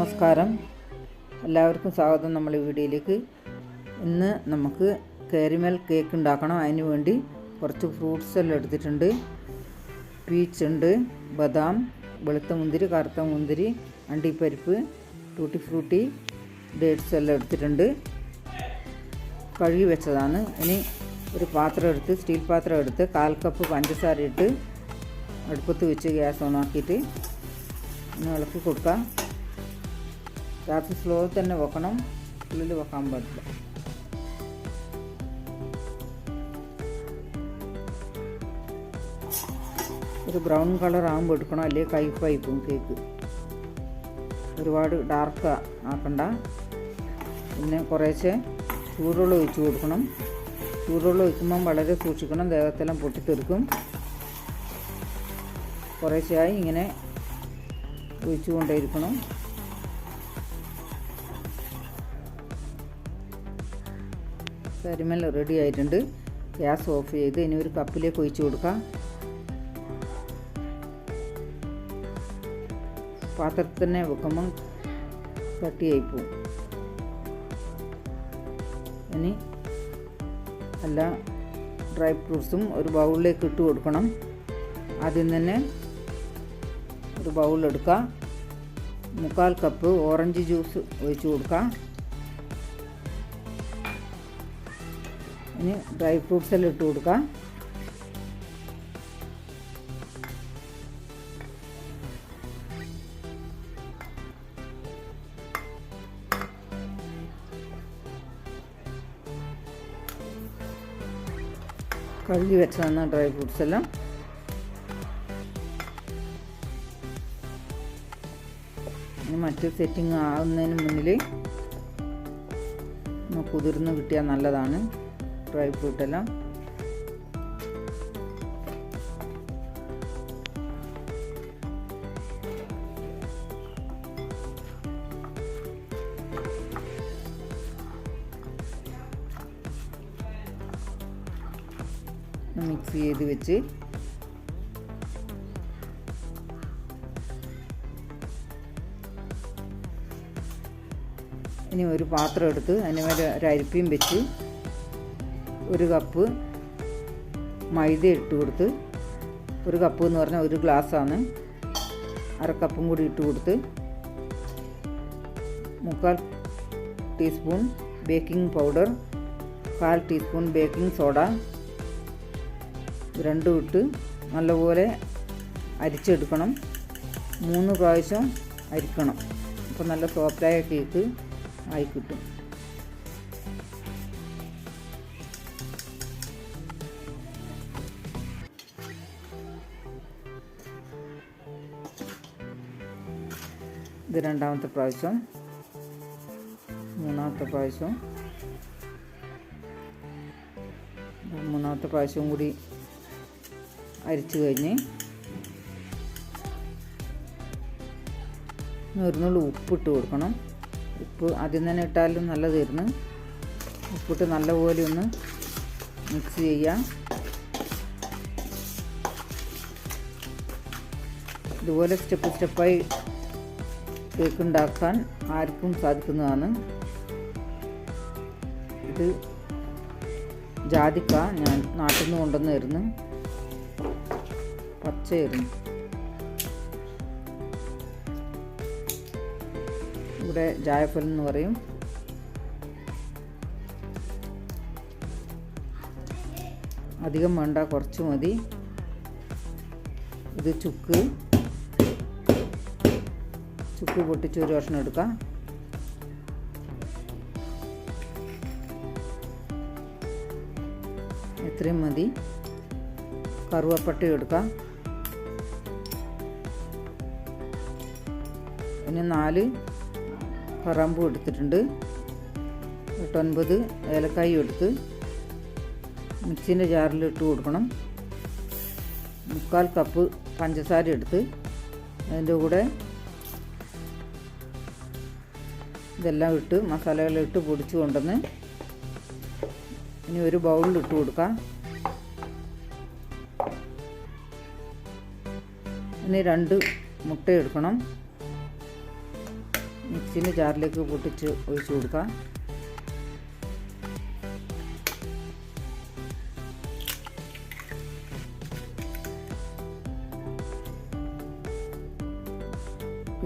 നമസ്കാരം. എല്ലാവർക്കും സ്വാഗതം നമ്മൾ ഈ വീഡിയോയിലേക്ക്. ഇന്ന് നമുക്ക് കാരിമൽ കേക്ക് ഉണ്ടാക്കണം. അതിന് വേണ്ടി കുറച്ച് ഫ്രൂട്ട്സ് എല്ലാം എടുത്തിട്ടുണ്ട്. പീച്ച് ഉണ്ട് ബദാം വെളുത്ത മുന്തിരി കറുത്ത മുന്തിരി അണ്ടിപ്പരിപ്പ് ടൂട്ടി ഫ്രൂട്ടി ഡേറ്റ്സ് എല്ലാം എടുത്തിട്ടുണ്ട്. കഴുകി വെച്ചതാണ്. ഇനി ഒരു പാത്രം എടുത്ത് സ്റ്റീൽ പാത്രം എടുത്ത് കാൽ കപ്പ് പഞ്ചസാര ഇട്ട് അടുപ്പത്ത് വെച്ച് ഗ്യാസ് ഒന്ന് ഇളക്കി കൊടുക്കാം. ഗ്യാസ് സ്ലോ തന്നെ വെക്കണം. ഉള്ളിൽ വെക്കാൻ പാടില്ല ഒരു ബ്രൗൺ കളർ ആകുമ്പോൾ എടുക്കണം. അല്ലെങ്കിൽ കയ്പായി പോകും കേക്ക് ഒരുപാട് ഡാർക്ക് ആക്കണ്ട. പിന്നെ കുറേശ്ശെ ചൂടുവെള്ളം ഒഴിച്ച് കൊടുക്കണം. ചൂടുവെള്ളം ഒഴിക്കുമ്പം വളരെ സൂക്ഷിക്കണം. ദേഹത്തെല്ലാം പൊട്ടിത്തെറുക്കും. കുറേശ്ശെയായി ഇങ്ങനെ ഒഴിച്ചു കൊണ്ടേയിരിക്കണം കരിമൽ റെഡി ആയിട്ടുണ്ട്. ഗ്യാസ് ഓഫ് ചെയ്ത് ഇനി ഒരു കപ്പിലേക്ക് ഒഴിച്ച് കൊടുക്കാം. പാത്രത്തിൽ തന്നെ വെക്കുമ്പം കട്ടിയായി പോവും. ഇനി എല്ലാ ഡ്രൈ ഫ്രൂട്ട്സും ഒരു ബൗളിലേക്ക് ഇട്ട് കൊടുക്കണം. ആദ്യം തന്നെ ഒരു ബൗളിലെടുക്കുക മുക്കാൽ കപ്പ് ഓറഞ്ച് ജ്യൂസ് ഒഴിച്ച് കൊടുക്കുക ഇനി ഡ്രൈ ഫ്രൂട്ട്സ് എല്ലാം ഇട്ട് കൊടുക്കാം. കഴുകി വെച്ചതാണ് ഡ്രൈ ഫ്രൂട്ട്സ് എല്ലാം. മറ്റ് സെറ്റിംഗ് ആവുന്നതിന് മുന്നിൽ കുതിർന്ന് കിട്ടിയാൽ നല്ലതാണ്. ഡ്രൈ ഫ്രൂട്ടെല്ലാം മിക്സ് ചെയ്ത് വെച്ച്. ഇനി ഒരു പാത്രം എടുത്ത് അതിന് മേലെ ഒരു അരിപ്പയും വെച്ച് ഒരു കപ്പ് മൈദ ഇട്ട് കൊടുത്ത് ഒരു കപ്പ് എന്ന് പറഞ്ഞാൽ ഒരു ഗ്ലാസ്സാണ്. അര കപ്പും കൂടി ഇട്ട് കൊടുത്ത് മുക്കാൽ ടീസ്പൂൺ ബേക്കിംഗ് പൗഡർ കാൽ ടീസ്പൂൺ ബേക്കിംഗ് സോഡ രണ്ടും ഇട്ട് നല്ലപോലെ അരിച്ചെടുക്കണം. മൂന്ന് പ്രാവശ്യം അരിക്കണം. അപ്പോൾ നല്ല സോഫ്റ്റായ കേക്ക് ആയി കിട്ടും. ഇത് രണ്ടാമത്തെ പ്രാവശ്യം. മൂന്നാമത്തെ പ്രാവശ്യം. മൂന്നാമത്തെ പ്രാവശ്യം കൂടി അരിച്ചു കഴിഞ്ഞ് നൂറിനുള്ളിൽ ഉപ്പിട്ട് കൊടുക്കണം. ഉപ്പ് ആദ്യം തന്നെ ഇട്ടാലും നല്ലതായിരുന്നു. ഉപ്പിട്ട് നല്ലപോലെ ഒന്ന് മിക്സ് ചെയ്യാം. ഇതുപോലെ സ്റ്റെപ്പ് സ്റ്റെപ്പായി കേക്ക് ഉണ്ടാക്കാൻ ആർക്കും സാധിക്കുന്നതാണ്. ഇത് ജാതിക്ക ഞാൻ നാട്ടിൽ നിന്ന് കൊണ്ടുവന്നായിരുന്നു. പച്ചയായിരുന്നു. ഇവിടെ ജായഫൽ എന്ന് പറയും. അധികം വേണ്ട കുറച്ച് മതി. ഇത് ചുക്ക്. ചുക്ക് പൊട്ടിച്ച് ഒരു കഷ്ണം എടുക്കാം. ഇത്രയും മതി. കറുവപ്പട്ട എടുക്കാം. പിന്നെ നാല് കറാമ്പൂ എടുത്തിട്ടുണ്ട്. എട്ടൊൻപത് ഏലക്കായും എടുത്ത് മിക്സിന്റെ ജാറിൽ ഇട്ട് കൊടുക്കണം. മുക്കാൽ കപ്പ് പഞ്ചസാര എടുത്ത് അതിന്റെ കൂടെ ഇതെല്ലാം ഇട്ട് മസാലകളെല്ലാം ഇട്ട് പൊടിച്ച് കൊണ്ടുവന്ന് ഇനി ഒരു ബൗളിൽ ഇട്ട് കൊടുക്കാം. ഇനി രണ്ട് മുട്ട എടുക്കണം. മിക്സിന്റെ ജാറിലേക്ക് പൊട്ടിച്ച് ഒഴിച്ച് കൊടുക്കാം.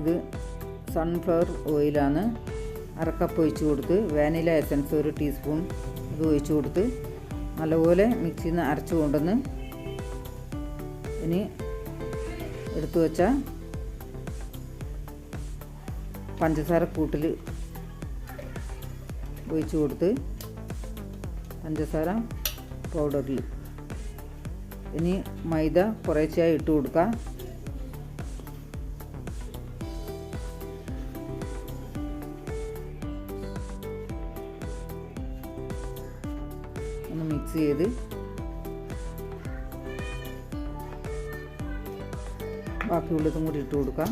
ഇത് സൺഫ്ലവർ ഓയിലാണ് അരക്കപ്പ് ഒഴിച്ച് കൊടുത്ത് വാനില എസൻസ് ഒരു ടീസ്പൂൺ ഇത് ഒഴിച്ച് കൊടുത്ത് നല്ലപോലെ മിക്സിയിൽ നിന്ന് അരച്ച് കൊണ്ടുവന്ന് ഇനി എടുത്തു വെച്ച പഞ്ചസാര കൂട്ടിൽ ഒഴിച്ച് കൊടുത്ത് പഞ്ചസാര പൗഡറിൽ ഇനി മൈദ കുറേശ്ശായി ഇട്ട് കൊടുക്കുക മിക്സ് ചെയ്ത് ബാക്കിയുള്ളതും കൂടി ഇട്ട് കൊടുക്കാം.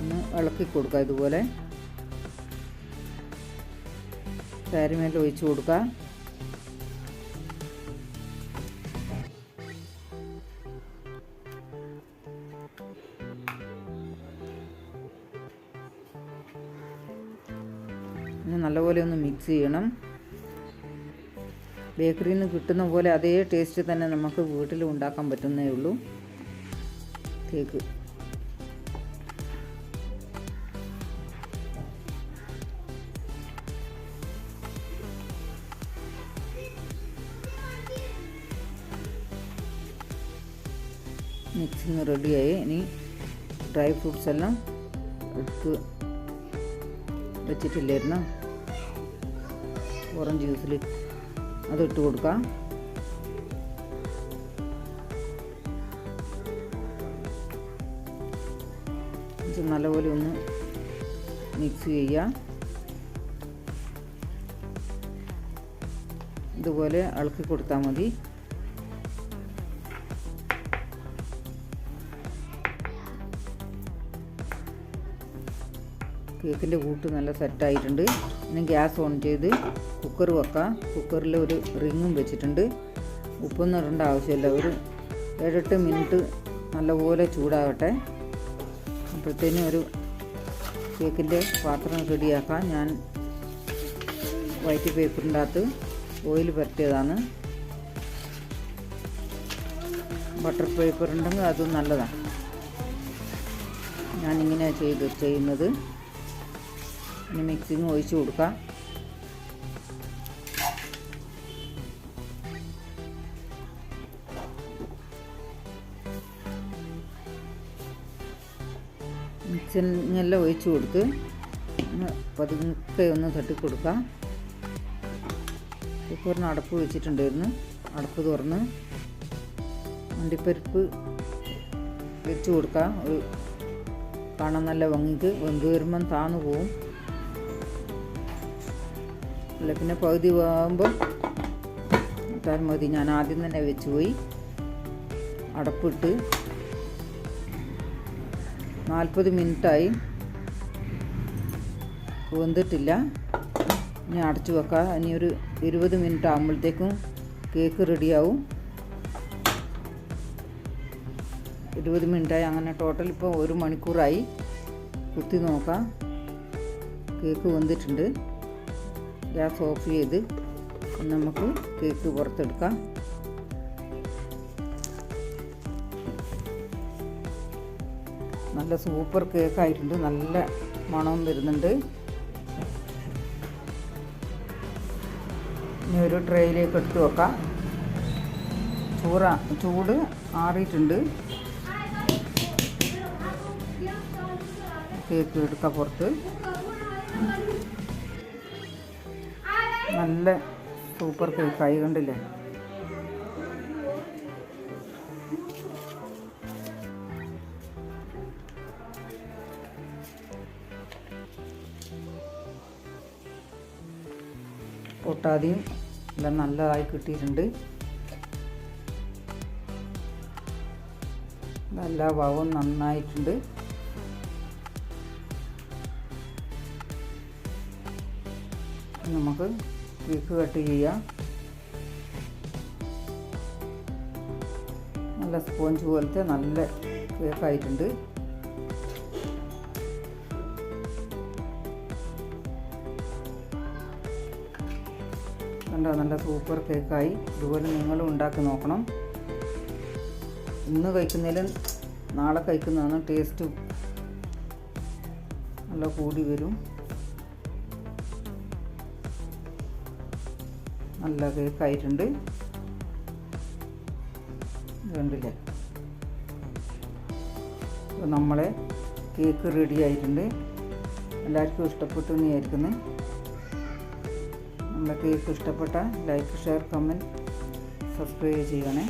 ഒന്ന് ഇളക്കി കൊടുക്കുക ഇതുപോലെ. കാരിമേൽ ഒഴിച്ചു കൊടുക്കുക ഇനി നല്ലപോലെ ഒന്ന് മിക്സ് ചെയ്യണം. ബേക്കറിയിൽ നിന്ന് കിട്ടുന്ന പോലെ അതേ ടേസ്റ്റ് തന്നെ നമുക്ക് വീട്ടിൽ ഉണ്ടാക്കാൻ പറ്റുന്നേ ഉള്ളൂ. കേക്ക് മിക്സിങ് റെഡിയായി ഇനി ഡ്രൈ ഫ്രൂട്ട്സ് എല്ലാം എടുത്ത് വെച്ചിട്ടില്ലായിരുന്നു. ഓറഞ്ച് ജ്യൂസിൽ അത് ഇട്ട് കൊടുക്കാം നല്ലപോലെ ഒന്ന് മിക്സ് ചെയ്യാം ഇതുപോലെ ഇളക്കി കൊടുത്താൽ മതി. കേക്കിന്റെ കൂട്ട് നല്ല സെറ്റായിട്ടുണ്ട്. ഇനി ഗ്യാസ് ഓൺ ചെയ്ത് കുക്കർ വെക്കാം. കുക്കറിൽ ഒരു റിങ്ങും വെച്ചിട്ടുണ്ട്. ഉപ്പൊന്നും ഇടേണ്ട ആവശ്യമില്ല. ഒരു ഏഴെട്ട് മിനിറ്റ് നല്ലപോലെ ചൂടാവട്ടെ. അപ്പോഴത്തേനും ഒരു കേക്കിന്റെ പാത്രം റെഡിയാക്കാം. ഞാൻ വൈറ്റ് പേപ്പറിന്റെ അകത്ത് ഓയിൽ പരത്തിയതാണ് ബട്ടർ പേപ്പർ ഉണ്ടെങ്കിൽ അതും നല്ലതാണ്. ഞാനിങ്ങനെ ചെയ്ത് ചെയ്യുന്നത്. ഇനി മിക്സിങ് ഒഴിച്ച് കൊടുക്കാം. മിക്സിങ്ങെല്ലാം ഒഴിച്ചു കൊടുത്ത് പതുക്കെ ഒന്ന് തട്ടി കൊടുക്കാം. കുക്കറിന് അടപ്പ് വെച്ചിട്ടുണ്ടായിരുന്നു. അടപ്പ് തുറന്ന് അണ്ടിപ്പരിപ്പ് വെച്ച് കൊടുക്കാം. കാണാൻ നല്ല ഭംഗിക്ക്. വെന്ത് വരുമ്പം താന്നു പോവും. അല്ല പിന്നെ പകുതി ആകുമ്പോൾ ഇട്ടാൽ മതി ഞാൻ ആദ്യം തന്നെ വെച്ച് പോയി. അടപ്പിട്ട് നാൽപ്പത് മിനിറ്റായി. വെന്തിട്ടില്ല. ഇനി അടച്ചു വെക്കാം. ഇനി ഒരു ഇരുപത് മിനിറ്റ് ആകുമ്പോഴത്തേക്കും കേക്ക് റെഡിയാവും. ഇരുപത് മിനിറ്റായി. അങ്ങനെ ടോട്ടൽ ഇപ്പോൾ ഒരു മണിക്കൂറായി. കുത്തി നോക്കാം. കേക്ക് വെന്തിട്ടുണ്ട്. ഗ്യാസ് ഓഫ് ചെയ്ത് നമുക്ക് കേക്ക് പുറത്തെടുക്കാം. നല്ല സൂപ്പർ കേക്ക് ആയിട്ടുണ്ട് നല്ല മണവും വരുന്നുണ്ട്. ഇനി ഒരു ട്രേയിലേക്ക് എടുത്തു വെക്കാം. ചൂറ ചൂട് ആറിയിട്ടുണ്ട്. കേക്ക് എടുക്കാം പുറത്ത്. നല്ല സൂപ്പർ കേക്കായി കണ്ടില്ലേ? പൊട്ടാതെയും എല്ലാം നല്ലതായി കിട്ടിയിട്ടുണ്ട്. എല്ലാ ഭാഗവും നന്നായിട്ടുണ്ട്. നമുക്ക് കേക്ക് കട്ട് ചെയ്യാം. നല്ല സ്പോഞ്ച് പോലത്തെ നല്ല കേക്കായിട്ടുണ്ട്. കണ്ടോ നല്ല സൂപ്പർ കേക്കായി. ഇതുപോലെ നിങ്ങളും ഉണ്ടാക്കി നോക്കണം. ഇന്ന് കഴിക്കുന്നതിലും നാളെ കഴിക്കുന്നതാണ് ടേസ്റ്റ്. നല്ല കൂടി വരും. നല്ല കേക്കായിട്ടുണ്ട് കണ്ടില്ലേ? അപ്പോൾ നമ്മളെ കേക്ക് റെഡി ആയിട്ടുണ്ട്. എല്ലാവർക്കും ഇഷ്ടപ്പെട്ടു എന്ന് വിചാരിക്കുന്നു. നമ്മുടെ കേക്ക് ഇഷ്ടപ്പെട്ട ലൈക്ക് ഷെയർ കമന്റ് സബ്സ്ക്രൈബ് ചെയ്യണേ.